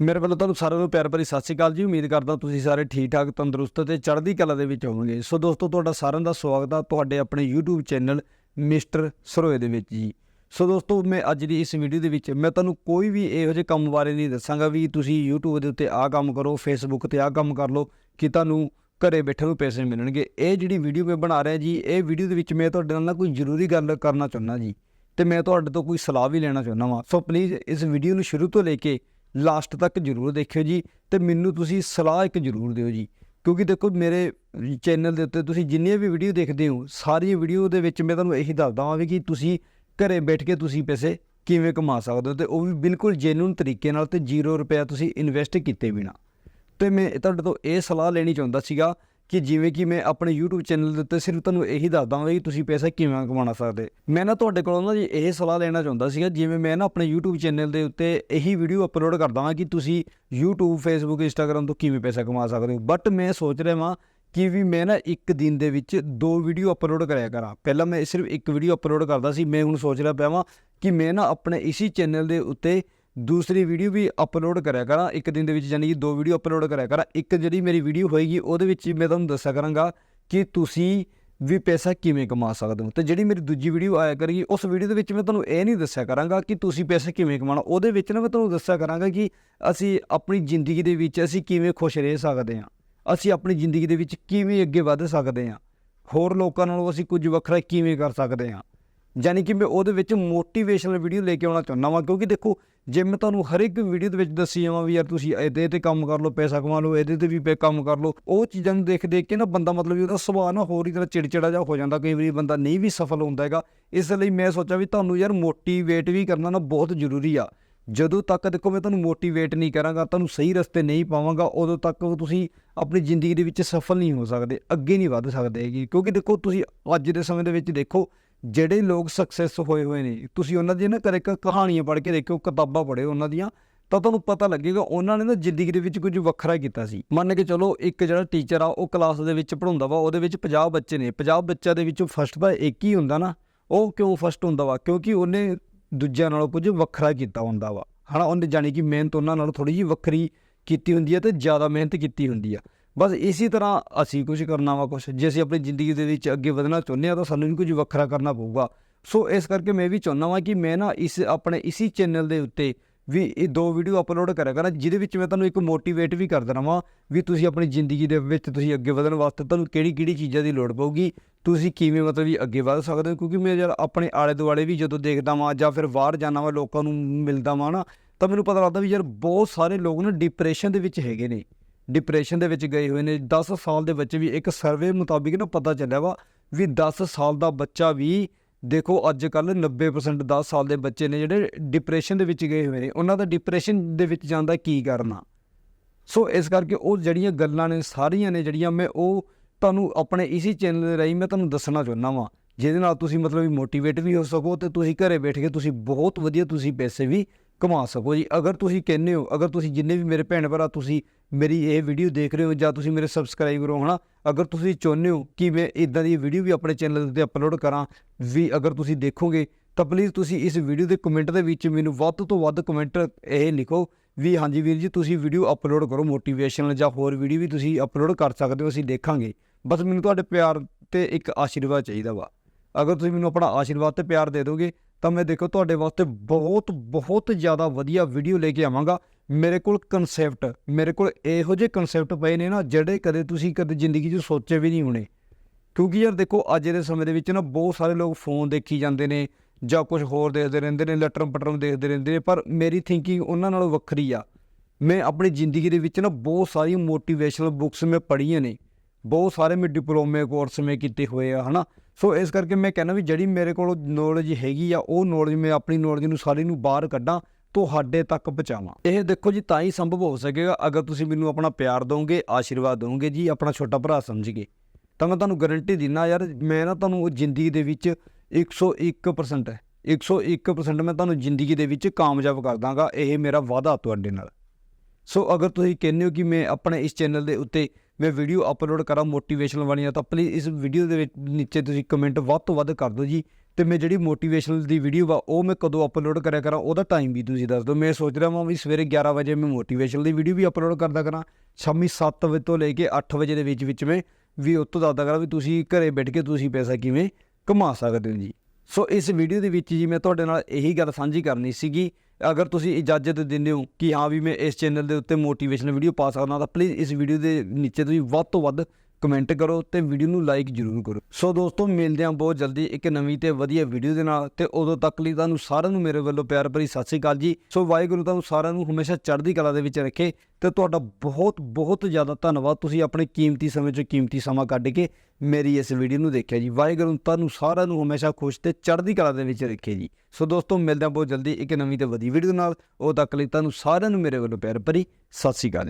ਮੇਰੇ ਵੱਲੋਂ ਤੁਹਾਨੂੰ ਸਾਰਿਆਂ ਨੂੰ ਪਿਆਰ ਭਰੀ ਸਤਿ ਸ਼੍ਰੀ ਅਕਾਲ ਜੀ। ਉਮੀਦ ਕਰਦਾ ਤੁਸੀਂ ਸਾਰੇ ਠੀਕ ਠਾਕ ਤੰਦਰੁਸਤ ਤੇ ਚੜ੍ਹਦੀ ਕਲਾ ਦੇ ਵਿੱਚ ਹੋਵੋਗੇ। ਸੋ ਦੋਸਤੋ, ਤੁਹਾਡਾ ਸਾਰਿਆਂ ਦਾ ਸਵਾਗਤ ਆ ਤੁਹਾਡੇ ਆਪਣੇ YouTube ਚੈਨਲ ਮਿਸਟਰ ਸਰੋਏ ਦੇ ਵਿੱਚ ਜੀ। ਸੋ ਦੋਸਤੋ, ਮੈਂ ਅੱਜ ਦੀ ਇਸ ਵੀਡੀਓ ਦੇ ਵਿੱਚ ਮੈਂ ਤੁਹਾਨੂੰ ਕੋਈ ਵੀ ਇਹੋ ਜਿਹੇ ਕੰਮ ਬਾਰੇ ਨਹੀਂ ਦੱਸਾਂਗਾ ਵੀ ਤੁਸੀਂ YouTube ਦੇ ਉੱਤੇ ਆਹ ਕੰਮ ਕਰੋ, Facebook ਤੇ ਆਹ ਕੰਮ ਕਰ ਲਓ ਕਿ ਤੁਹਾਨੂੰ ਘਰੇ ਬੈਠੇ ਨੂੰ ਪੈਸੇ ਮਿਲਣਗੇ। ਇਹ ਜਿਹੜੀ ਵੀਡੀਓ ਮੈਂ ਬਣਾ ਰਿਹਾ ਜੀ, ਇਹ ਵੀਡੀਓ ਦੇ ਵਿੱਚ ਮੈਂ ਤੁਹਾਡੇ ਨਾਲ ਨਾ ਕੋਈ ਜ਼ਰੂਰੀ ਗੱਲ ਕਰਨਾ ਚਾਹੁੰਦਾ ਜੀ ਤੇ ਮੈਂ ਤੁਹਾਡੇ ਤੋਂ ਕੋਈ ਸਲਾਹ ਵੀ ਲੈਣਾ ਚਾਹੁੰਦਾ ਵਾਂ। ਸੋ ਪਲੀਜ਼ ਇਸ ਵੀਡੀਓ ਨੂੰ ਸ਼ੁਰੂ ਤੋਂ ਲੈ ਕੇ ਲਾਸਟ ਤੱਕ ਜਰੂਰ ਦੇਖਿਓ ਜੀ ਤੇ ਮੈਨੂੰ ਤੁਸੀਂ ਸਲਾਹ ਇੱਕ ਜਰੂਰ ਦਿਓ ਜੀ। ਕਿਉਂਕਿ ਦੇਖੋ ਮੇਰੇ ਚੈਨਲ ਦੇ ਉੱਤੇ ਤੁਸੀਂ ਜਿੰਨੀਆਂ ਵੀ ਵੀਡੀਓ ਦੇਖਦੇ ਹੋ, ਸਾਰੀਆਂ ਵੀਡੀਓ ਦੇ ਵਿੱਚ ਮੈਂ ਤੁਹਾਨੂੰ ਇਹੀ ਦੱਸਦਾ ਹਾਂ ਵੀ ਕਿ ਤੁਸੀਂ ਘਰੇ ਬੈਠ ਕੇ ਤੁਸੀਂ ਪੈਸੇ ਕਿਵੇਂ ਕਮਾ ਸਕਦੇ ਹੋ ਤੇ ਉਹ ਵੀ ਬਿਲਕੁਲ ਜੈਨੂਨ ਤਰੀਕੇ ਨਾਲ ਤੇ 0 ਰੁਪਏ ਤੁਸੀਂ ਇਨਵੈਸਟ ਕੀਤੇ ਬਿਨਾ। ਤੇ ਮੈਂ ਤੁਹਾਡੇ ਤੋਂ ਇਹ ਸਲਾਹ ਲੈਣੀ ਚਾਹੁੰਦਾ ਸੀਗਾ ਕਿ ਜਿਵੇਂ ਕਿ ਮੈਂ ਆਪਣੇ YouTube ਚੈਨਲ ਦੇ ਉੱਤੇ ਸਿਰਫ ਤੁਹਾਨੂੰ ਇਹੀ ਦੱਸਦਾ ਹਾਂ ਕਿ ਤੁਸੀਂ ਪੈਸਾ ਕਿਵੇਂ ਕਮਾਉਣਾ ਸਕਦੇ। ਮੈਂ ਨਾ ਤੁਹਾਡੇ ਕੋਲੋਂ ਨਾ ਜੀ ਇਹ ਸਲਾਹ ਲੈਣਾ ਚਾਹੁੰਦਾ ਸੀਗਾ, ਜਿਵੇਂ ਮੈਂ ਨਾ ਆਪਣੇ YouTube ਚੈਨਲ ਦੇ ਉੱਤੇ ਇਹੀ ਵੀਡੀਓ ਅਪਲੋਡ ਕਰਦਾ ਹਾਂ ਕਿ ਤੁਸੀਂ YouTube, Facebook, Instagram ਤੋਂ ਕਿਵੇਂ ਪੈਸਾ ਕਮਾ ਸਕਦੇ ਹੋ। ਬਟ ਮੈਂ ਸੋਚ ਰਿਹਾ ਹਾਂ ਕਿ ਵੀ ਮੈਂ ਨਾ ਇੱਕ ਦਿਨ ਦੇ ਵਿੱਚ ਦੋ ਵੀਡੀਓ ਅਪਲੋਡ ਕਰਿਆ ਕਰਾਂ। ਪਹਿਲਾਂ ਮੈਂ ਸਿਰਫ ਇੱਕ ਵੀਡੀਓ ਅਪਲੋਡ ਕਰਦਾ ਸੀ, ਮੈਂ ਹੁਣ ਸੋਚ ਰਿਹਾ ਪਿਆ ਵਾਂ ਕਿ ਮੈਂ ਨਾ ਆਪਣੇ ਇਸੀ ਚੈਨਲ ਦੇ ਉੱਤੇ ਦੂਸਰੀ ਵੀਡੀਓ ਵੀ ਅਪਲੋਡ ਕਰਿਆ ਕਰਾਂ। ਇੱਕ ਦਿਨ ਦੇ ਵਿੱਚ ਯਾਨੀ ਕਿ ਦੋ ਵੀਡੀਓ ਅਪਲੋਡ ਕਰਿਆ ਕਰਾਂ। ਇੱਕ ਜਿਹੜੀ ਮੇਰੀ ਵੀਡੀਓ ਹੋਏਗੀ, ਉਹਦੇ ਵਿੱਚ ਮੈਂ ਤੁਹਾਨੂੰ ਦੱਸਿਆ ਕਰਾਂਗਾ ਕਿ ਤੁਸੀਂ ਵੀ ਪੈਸਾ ਕਿਵੇਂ ਕਮਾ ਸਕਦੇ ਹੋ। ਤੇ ਜਿਹੜੀ ਮੇਰੀ ਦੂਜੀ ਵੀਡੀਓ ਆਇਆ ਕਰੇਗੀ, ਉਸ ਵੀਡੀਓ ਦੇ ਵਿੱਚ ਮੈਂ ਤੁਹਾਨੂੰ ਇਹ ਨਹੀਂ ਦੱਸਿਆ ਕਰਾਂਗਾ ਕਿ ਤੁਸੀਂ ਪੈਸਾ ਕਿਵੇਂ ਕਮਾਉਣਾ। ਉਹਦੇ ਵਿੱਚ ਨਾ ਮੈਂ ਤੁਹਾਨੂੰ ਦੱਸਿਆ ਕਰਾਂਗਾ ਕਿ ਅਸੀਂ ਆਪਣੀ ਜ਼ਿੰਦਗੀ ਦੇ ਵਿੱਚ ਅਸੀਂ ਕਿਵੇਂ ਖੁਸ਼ ਰਹਿ ਸਕਦੇ ਹਾਂ। ਅਸੀਂ ਆਪਣੀ ਜ਼ਿੰਦਗੀ ਦੇ ਵਿੱਚ ਕਿਵੇਂ ਅੱਗੇ ਵਧ ਸਕਦੇ ਹਾਂ। ਹੋਰ ਲੋਕਾਂ ਨਾਲੋਂ ਅਸੀਂ ਕੁਝ ਵੱਖਰਾ ਕਿਵੇਂ ਕਰ ਸਕਦੇ ਹਾਂ। ਯਾਨੀ ਕਿ ਮੈਂ ਉਹਦੇ ਵਿੱਚ ਮੋਟੀਵੇਸ਼ਨਲ ਵੀਡੀਓ ਲੈ ਕੇ ਆਉਣਾ ਚਾਹੁੰਦਾ ਵਾਂ, ਕਿਉਂਕਿ ਦੇਖੋ ਜੇ ਮੈਂ ਤੁਹਾਨੂੰ ਹਰ ਇੱਕ ਵੀਡੀਓ ਦੇ ਵਿੱਚ ਦੱਸੀ ਜਾਵਾਂ ਵੀ ਯਾਰ ਤੁਸੀਂ ਇਹਦੇ ਤੇ ਕੰਮ ਕਰ ਲਓ, ਪੈਸਾ ਕਮਾ ਲਓ, ਇਹਦੇ ਤੇ ਵੀ ਪੇ ਕੰਮ ਕਰ ਲਓ, ਉਹ ਚੀਜ਼ਾਂ ਨੂੰ ਦੇਖ ਦੇਖ ਕੇ ਨਾ ਬੰਦਾ ਮਤਲਬ ਵੀ ਉਹਦਾ ਸੁਭਾਅ ਨਾ ਹੋਰ ਹੀ ਤਰ੍ਹਾਂ ਚਿੜਚਿੜਾ ਜਿਹਾ ਹੋ ਜਾਂਦਾ, ਕਈ ਵਾਰੀ ਬੰਦਾ ਨਹੀਂ ਵੀ ਸਫਲ ਹੁੰਦਾ ਹੈਗਾ। ਇਸ ਲਈ ਮੈਂ ਸੋਚਿਆ ਵੀ ਤੁਹਾਨੂੰ ਯਾਰ ਮੋਟੀਵੇਟ ਵੀ ਕਰਨਾ ਨਾ ਬਹੁਤ ਜ਼ਰੂਰੀ ਆ। ਜਦੋਂ ਤੱਕ ਦੇਖੋ ਮੈਂ ਤੁਹਾਨੂੰ ਮੋਟੀਵੇਟ ਨਹੀਂ ਕਰਾਂਗਾ, ਤੁਹਾਨੂੰ ਸਹੀ ਰਸਤੇ ਨਹੀਂ ਪਾਵਾਂਗਾ, ਉਦੋਂ ਤੱਕ ਤੁਸੀਂ ਆਪਣੀ ਜ਼ਿੰਦਗੀ ਦੇ ਵਿੱਚ ਸਫਲ ਨਹੀਂ ਹੋ ਸਕਦੇ, ਅੱਗੇ ਨਹੀਂ ਵੱਧ ਸਕਦੇ ਹੈਗੇ। ਕਿਉਂਕਿ ਦੇਖੋ ਤੁਸੀਂ ਅੱਜ ਦੇ ਸਮੇਂ ਦੇ ਵਿੱਚ ਦੇਖੋ ਜਿਹੜੇ ਲੋਕ ਸਕਸੈਸ ਹੋਏ ਹੋਏ ਨੇ, ਤੁਸੀਂ ਉਹਨਾਂ ਦੀਆਂ ਨਾ ਕਦੇ ਕਹਾਣੀਆਂ ਪੜ੍ਹ ਕੇ ਦੇਖਿਓ, ਕਿਤਾਬਾਂ ਪੜ੍ਹਿਓ ਉਹਨਾਂ ਦੀਆਂ, ਤਾਂ ਤੁਹਾਨੂੰ ਪਤਾ ਲੱਗੇਗਾ ਉਹਨਾਂ ਨੇ ਨਾ ਜ਼ਿੰਦਗੀ ਦੇ ਵਿੱਚ ਕੁਝ ਵੱਖਰਾ ਕੀਤਾ ਸੀ। ਮੰਨ ਕੇ ਚਲੋ ਇੱਕ ਜਿਹੜਾ ਟੀਚਰ ਆ, ਉਹ ਕਲਾਸ ਦੇ ਵਿੱਚ ਪੜਾਉਂਦਾ ਵਾ, ਉਹਦੇ ਵਿੱਚ 50 ਬੱਚੇ ਨੇ 50 ਬੱਚਿਆਂ ਦੇ ਵਿੱਚੋਂ ਫਸਟ ਤਾਂ ਇੱਕ ਹੀ ਹੁੰਦਾ ਨਾ, ਉਹ ਕਿਉਂ ਫਸਟ ਹੁੰਦਾ ਵਾ? ਕਿਉਂਕਿ ਉਹਨੇ ਦੂਜਿਆਂ ਨਾਲੋਂ ਕੁਝ ਵੱਖਰਾ ਕੀਤਾ ਹੁੰਦਾ ਵਾ। ਹਨਾ, ਉਹਨੇ ਜਾਣੀ ਕਿ ਮਿਹਨਤ ਉਹਨਾਂ ਨਾਲੋਂ ਥੋੜੀ ਜਿਹੀ ਵੱਖਰੀ ਕੀਤੀ ਹੁੰਦੀ ਹੈ ਤੇ ਜ਼ਿਆਦਾ ਮਿਹਨਤ ਕੀਤੀ ਹੁੰਦੀ ਆ। ਬਸ ਇਸੇ ਤਰ੍ਹਾਂ ਅਸੀਂ ਕੁਝ ਕਰਨਾ ਵਾ ਕੁਝ ਜੇ ਅਸੀਂ ਆਪਣੀ ਜ਼ਿੰਦਗੀ ਦੇ ਵਿੱਚ ਅੱਗੇ ਵਧਣਾ ਚਾਹੁੰਦੇ ਆ ਤਾਂ ਸਾਨੂੰ ਵੀ ਕੁਝ ਵੱਖਰਾ ਕਰਨਾ ਪਊਗਾ। ਸੋ ਇਸ ਕਰਕੇ ਮੈਂ ਵੀ ਚਾਹੁੰਦਾ ਵਾਂ ਕਿ ਮੈਂ ਨਾ ਇਸ ਆਪਣੇ ਇਸੀ ਚੈਨਲ ਦੇ ਉੱਤੇ ਵੀ ਇਹ ਦੋ ਵੀਡੀਓ ਅਪਲੋਡ ਕਰਿਆ ਕਰਾਂ, ਜਿਹਦੇ ਵਿੱਚ ਮੈਂ ਤੁਹਾਨੂੰ ਇੱਕ ਮੋਟੀਵੇਟ ਵੀ ਕਰਦਾ ਰਵਾਂ ਵੀ ਤੁਸੀਂ ਆਪਣੀ ਜ਼ਿੰਦਗੀ ਦੇ ਵਿੱਚ ਤੁਸੀਂ ਅੱਗੇ ਵਧਣ ਵਾਸਤੇ ਤੁਹਾਨੂੰ ਕਿਹੜੀ ਕਿਹੜੀ ਚੀਜ਼ਾਂ ਦੀ ਲੋੜ ਪਊਗੀ, ਤੁਸੀਂ ਕਿਵੇਂ ਮਤਲਬ ਵੀ ਅੱਗੇ ਵਧ ਸਕਦੇ ਹੋ। ਕਿਉਂਕਿ ਮੈਂ ਯਾਰ ਆਪਣੇ ਆਲੇ ਦੁਆਲੇ ਵੀ ਜਦੋਂ ਦੇਖਦਾ ਵਾਂ ਜਾਂ ਫਿਰ ਬਾਹਰ ਜਾਣਾ ਵਾਂ, ਲੋਕਾਂ ਨੂੰ ਮਿਲਦਾ ਵਾਂ ਨਾ, ਤਾਂ ਮੈਨੂੰ ਪਤਾ ਲੱਗਦਾ ਵੀ ਯਾਰ ਬਹੁਤ ਸਾਰੇ ਲੋਕ ਨਾ ਡਿਪਰੈਸ਼ਨ ਦੇ ਵਿੱਚ ਹੈਗੇ ਨੇ। ਡਿਪਰੈਸ਼ਨ ਦੇ ਵਿੱਚ ਗਏ ਹੋਏ ਨੇ। 10 ਸਾਲ ਦੇ ਬੱਚੇ ਵੀ ਇੱਕ ਸਰਵੇ ਮੁਤਾਬਿਕ ਨਾ ਪਤਾ ਚੱਲਿਆ ਵਾ ਵੀ 10 ਸਾਲ ਦਾ ਬੱਚਾ ਵੀ ਦੇਖੋ ਅੱਜ ਕੱਲ 90% 10 ਸਾਲ ਦੇ ਬੱਚੇ ਨੇ ਜਿਹੜੇ ਡਿਪਰੈਸ਼ਨ ਦੇ ਵਿੱਚ ਗਏ ਹੋਏ ਨੇ। ਉਹਨਾਂ ਦਾ ਡਿਪਰੈਸ਼ਨ ਦੇ ਵਿੱਚ ਜਾਂਦਾ ਕੀ ਕਰਨਾ ਸੋ ਇਸ ਕਰਕੇ ਉਹ ਜਿਹੜੀਆਂ ਗੱਲਾਂ ਨੇ, ਸਾਰੀਆਂ ਨੇ ਜਿਹੜੀਆਂ ਮੈਂ ਉਹ ਤੁਹਾਨੂੰ ਆਪਣੇ ਇਸੀ ਚੈਨਲ ਦੇ ਰਾਹੀਂ ਮੈਂ ਤੁਹਾਨੂੰ ਦੱਸਣਾ ਚਾਹੁੰਦਾ ਵਾਂ। ਜਿਹਦੇ ਨਾਲ ਤੁਸੀਂ ਮਤਲਬ ਮੋਟੀਵੇਟ ਵੀ ਹੋ ਸਕੋ ਤੇ ਤੁਸੀਂ ਘਰੇ ਬੈਠ ਕੇ ਤੁਸੀਂ ਬਹੁਤ ਵਧੀਆ ਤੁਸੀਂ ਪੈਸੇ ਵੀ ਕਮਾ ਸਕੋ ਜੀ। ਅਗਰ ਤੁਸੀਂ ਕਹਿੰਦੇ ਹੋ, ਅਗਰ ਤੁਸੀਂ ਜਿੰਨੇ ਵੀ ਮੇਰੇ ਭੈਣ ਭਰਾ ਤੁਸੀਂ ਮੇਰੀ ਇਹ ਵੀਡੀਓ ਦੇਖ ਰਹੇ ਹੋ ਜਾਂ ਤੁਸੀਂ ਮੇਰੇ ਸਬਸਕ੍ਰਾਈਬਰ ਹੋ, ਹਨਾ? ਅਗਰ ਤੁਸੀਂ ਚਾਹੁੰਦੇ ਹੋ ਕਿ ਮੈਂ ਇਦਾਂ ਦੀ ਵੀਡੀਓ ਵੀ ਆਪਣੇ ਚੈਨਲ ਤੇ ਅਪਲੋਡ ਕਰਾਂ, ਵੀ ਅਗਰ ਤੁਸੀਂ ਦੇਖੋਗੇ, ਤਾਂ ਪਲੀਜ਼ ਤੁਸੀਂ ਇਸ ਵੀਡੀਓ ਦੇ ਕਮੈਂਟ ਦੇ ਵਿੱਚ ਮੈਨੂੰ ਵੱਧ ਤੋਂ ਵੱਧ ਕਮੈਂਟ ਇਹ ਲਿਖੋ ਵੀ ਹਾਂਜੀ ਵੀਰ ਜੀ, ਤੁਸੀਂ ਵੀਡੀਓ ਅਪਲੋਡ ਕਰੋ ਮੋਟੀਵੇਸ਼ਨਲ ਜਾਂ ਹੋਰ ਵੀਡੀਓ ਵੀ ਤੁਸੀਂ ਅਪਲੋਡ ਕਰ ਸਕਦੇ ਹੋ, ਅਸੀਂ ਦੇਖਾਂਗੇ। ਬਸ ਮੈਨੂੰ ਤੁਹਾਡੇ ਪਿਆਰ ਤੇ ਇੱਕ ਆਸ਼ੀਰਵਾਦ ਚਾਹੀਦਾ ਵਾ। ਅਗਰ ਤੁਸੀਂ ਮੈਨੂੰ ਆਪਣਾ ਆਸ਼ੀਰਵਾਦ ਤੇ ਪਿਆਰ ਦੇ ਦੋਗੇ ਤਾਂ ਮੈਂ ਦੇਖੋ ਤੁਹਾਡੇ ਵਾਸਤੇ ਬਹੁਤ ਬਹੁਤ ਜ਼ਿਆਦਾ ਵਧੀਆ ਵੀਡੀਓ ਲੈ ਕੇ ਆਵਾਂਗਾ। ਮੇਰੇ ਕੋਲ ਕਨਸੈਪਟ ਮੇਰੇ ਕੋਲ ਇਹੋ ਜਿਹੇ ਕਨਸੈਪਟ ਪਏ ਨੇ ਨਾ, ਜਿਹੜੇ ਕਦੇ ਤੁਸੀਂ ਕਦੇ ਜ਼ਿੰਦਗੀ 'ਚ ਸੋਚੇ ਵੀ ਨਹੀਂ ਹੋਣੇ। ਕਿਉਂਕਿ ਯਾਰ ਦੇਖੋ, ਅੱਜ ਦੇ ਸਮੇਂ ਦੇ ਵਿੱਚ ਨਾ ਬਹੁਤ ਸਾਰੇ ਲੋਕ ਫੋਨ ਦੇਖੀ ਜਾਂਦੇ ਨੇ, ਜਾਂ ਕੁਝ ਹੋਰ ਦੇਖਦੇ ਰਹਿੰਦੇ ਨੇ, ਲਟਰਮ ਪਟਰਮ ਦੇਖਦੇ ਰਹਿੰਦੇ ਨੇ, ਪਰ ਮੇਰੀ ਥਿੰਕਿੰਗ ਉਹਨਾਂ ਨਾਲੋਂ ਵੱਖਰੀ ਆ। ਮੈਂ ਆਪਣੀ ਜ਼ਿੰਦਗੀ ਦੇ ਵਿੱਚ ਨਾ ਬਹੁਤ ਸਾਰੀ ਮੋਟੀਵੇਸ਼ਨਲ ਬੁੱਕਸ ਮੈਂ ਪੜ੍ਹੀਆਂ ਨੇ। ਬਹੁਤ ਸਾਰੇ ਮੈਂ ਡਿਪਲੋਮੇ ਕੋਰਸ ਮੈਂ ਕੀਤੇ ਹੋਏ ਆ, ਹਨਾ। ਸੋ ਇਸ ਕਰਕੇ ਮੈਂ ਕਹਿੰਦਾ ਵੀ ਜਿਹੜੀ ਮੇਰੇ ਕੋਲ ਨੌਲੇਜ ਹੈਗੀ ਆ, ਉਹ ਨੌਲੇਜ ਮੈਂ ਆਪਣੀ ਨੌਲੇਜ ਨੂੰ ਸਾਰੀ ਨੂੰ ਬਾਹਰ ਕੱਢਾਂ, ਤੁਹਾਡੇ ਤੱਕ ਪਹੁੰਚਾਵਾਂ। ਇਹ ਦੇਖੋ ਜੀ, ਤਾਂ ਹੀ ਸੰਭਵ ਹੋ ਸਕੇਗਾ, ਅਗਰ ਤੁਸੀਂ ਮੈਨੂੰ ਆਪਣਾ ਪਿਆਰ ਦਿਓਗੇ ਆਸ਼ੀਰਵਾਦ ਦਿਓਗੇ ਜੀ, ਆਪਣਾ ਛੋਟਾ ਭਰਾ ਸਮਝ ਕੇ ਤਾਂ ਮੈਂ ਤੁਹਾਨੂੰ ਗਾਰੰਟੀ ਦਿੰਨਾ ਯਾਰ, ਮੈਂ ਨਾ ਤੁਹਾਨੂੰ ਉਹ ਜ਼ਿੰਦਗੀ ਦੇ ਵਿੱਚ 101% ਹੈ 101% ਮੈਂ ਤੁਹਾਨੂੰ ਜ਼ਿੰਦਗੀ ਦੇ ਵਿੱਚ ਕਾਮਯਾਬ ਕਰ ਦਾਂਗਾ, ਇਹ ਮੇਰਾ ਵਾਅਦਾ ਤੁਹਾਡੇ ਨਾਲ। ਸੋ ਅਗਰ ਤੁਸੀਂ ਕਹਿੰਦੇ ਹੋ ਕਿ ਮੈਂ ਆਪਣੇ ਇਸ ਚੈਨਲ ਦੇ ਉੱਤੇ ਮੈਂ ਵੀਡੀਓ ਅਪਲੋਡ ਕਰਾਂ ਮੋਟੀਵੇਸ਼ਨਲ ਵਾਲੀਆਂ, ਤਾਂ ਪਲੀਜ਼ ਇਸ ਵੀਡੀਓ ਦੇ ਵਿੱਚ ਨੀਚੇ ਤੁਸੀਂ ਕਮੈਂਟ ਵੱਧ ਤੋਂ ਵੱਧ ਕਰ ਦਿਓ ਜੀ। ਤੇ ਮੈਂ ਜਿਹੜੀ ਮੋਟੀਵੇਸ਼ਨਲ ਦੀ ਵੀਡੀਓ ਵਾ, ਉਹ ਮੈਂ ਕਦੋਂ ਅਪਲੋਡ ਕਰਿਆ ਕਰਾਂ, ਉਹਦਾ ਟਾਈਮ ਵੀ ਤੁਸੀਂ ਦੱਸ ਦਿਓ। ਮੈਂ ਸੋਚ ਰਿਹਾ ਹਾਂ ਵੀ ਸਵੇਰੇ 11 ਵਜੇ ਮੈਂ ਮੋਟੀਵੇਸ਼ਨਲ ਦੀ ਵੀਡੀਓ ਵੀ ਅਪਲੋਡ ਕਰਦਾ ਕਰਾਂ, ਸ਼ਾਮੀ 7 ਵਜੇ ਤੋਂ ਲੈ ਕੇ 8 ਵਜੇ ਦੇ ਵਿੱਚ ਵਿੱਚ ਮੈਂ ਵੀ ਉਸ ਤੋਂ ਦੱਸਦਾ ਕਰਾਂ ਵੀ ਤੁਸੀਂ ਘਰੇ ਬੈਠ ਕੇ ਤੁਸੀਂ ਪੈਸਾ ਕਿਵੇਂ ਕਮਾ ਸਕਦੇ ਹੋ ਜੀ। ਸੋ ਇਸ ਵੀਡੀਓ ਦੇ ਵਿੱਚ ਜੀ ਮੈਂ ਤੁਹਾਡੇ ਨਾਲ ਇਹੀ ਗੱਲ ਸਾਂਝੀ ਕਰਨੀ ਸੀਗੀ ਅਗਰ ਤੁਸੀਂ ਇਜਾਜ਼ਤ ਦਿੰਦੇ ਹੋ ਕਿ ਹਾਂ ਵੀ ਮੈਂ ਇਸ ਚੈਨਲ ਦੇ ਉੱਤੇ ਮੋਟੀਵੇਸ਼ਨਲ ਵੀਡੀਓ ਪਾ ਸਕਦਾ ਤਾਂ ਪਲੀਜ਼ ਇਸ ਵੀਡੀਓ ਦੇ ਨੀਚੇ ਤੁਸੀਂ ਵੱਧ ਤੋਂ ਵੱਧ ਕਮੈਂਟ ਕਰੋ ਤੇ ਵੀਡੀਓ ਨੂੰ ਲਾਈਕ ਜ਼ਰੂਰ ਕਰੋ। ਸੋ ਦੋਸਤੋ, ਮਿਲਦੇ ਹਾਂ ਬਹੁਤ ਜਲਦੀ ਇੱਕ ਨਵੀਂ ਤੇ ਵਧੀਆ ਵੀਡੀਓ ਦੇ ਨਾਲ ਤੇ ਉਦੋਂ ਤੱਕ ਲਈ ਤੁਹਾਨੂੰ ਸਾਰਿਆਂ ਨੂੰ ਮੇਰੇ ਵੱਲੋਂ ਪਿਆਰ ਭਰੀ ਸਤਿ ਸ੍ਰੀ ਅਕਾਲ ਜੀ। ਸੋ ਵਾਹਿਗੁਰੂ ਤੁਹਾਨੂੰ ਸਾਰਿਆਂ ਨੂੰ ਹਮੇਸ਼ਾ ਚੜ੍ਹਦੀ ਕਲਾ ਦੇ ਵਿੱਚ ਰੱਖੇ ਤੇ ਤੁਹਾਡਾ ਬਹੁਤ ਬਹੁਤ ਜ਼ਿਆਦਾ ਧੰਨਵਾਦ। ਤੁਸੀਂ ਆਪਣੇ ਕੀਮਤੀ ਸਮੇਂ 'ਚੋਂ ਕੀਮਤੀ ਸਮਾਂ ਕੱਢ ਕੇ ਮੇਰੀ ਇਸ ਵੀਡੀਓ ਨੂੰ ਦੇਖਿਆ ਜੀ। ਵਾਹਿਗੁਰੂ ਤੁਹਾਨੂੰ ਸਾਰਿਆਂ ਨੂੰ ਹਮੇਸ਼ਾ ਖੁਸ਼ ਤੇ ਚੜ੍ਹਦੀ ਕਲਾ ਦੇ ਵਿੱਚ ਰੱਖੇ ਜੀ। ਸੋ ਦੋਸਤੋ, ਮਿਲਦੇ ਹਾਂ ਬਹੁਤ ਜਲਦੀ ਇੱਕ ਨਵੀਂ ਤੇ ਵਧੀਆ ਵੀਡੀਓ ਨਾਲ। ਉਦੋਂ ਤੱਕ ਲਈ ਤੁਹਾਨੂੰ ਸਾਰਿਆਂ ਨੂੰ ਮੇਰੇ ਵੱਲੋਂ ਪਿਆਰ ਭਰੀ ਸਤਿ ਸ੍ਰੀ ਅਕਾਲ। ਜੀ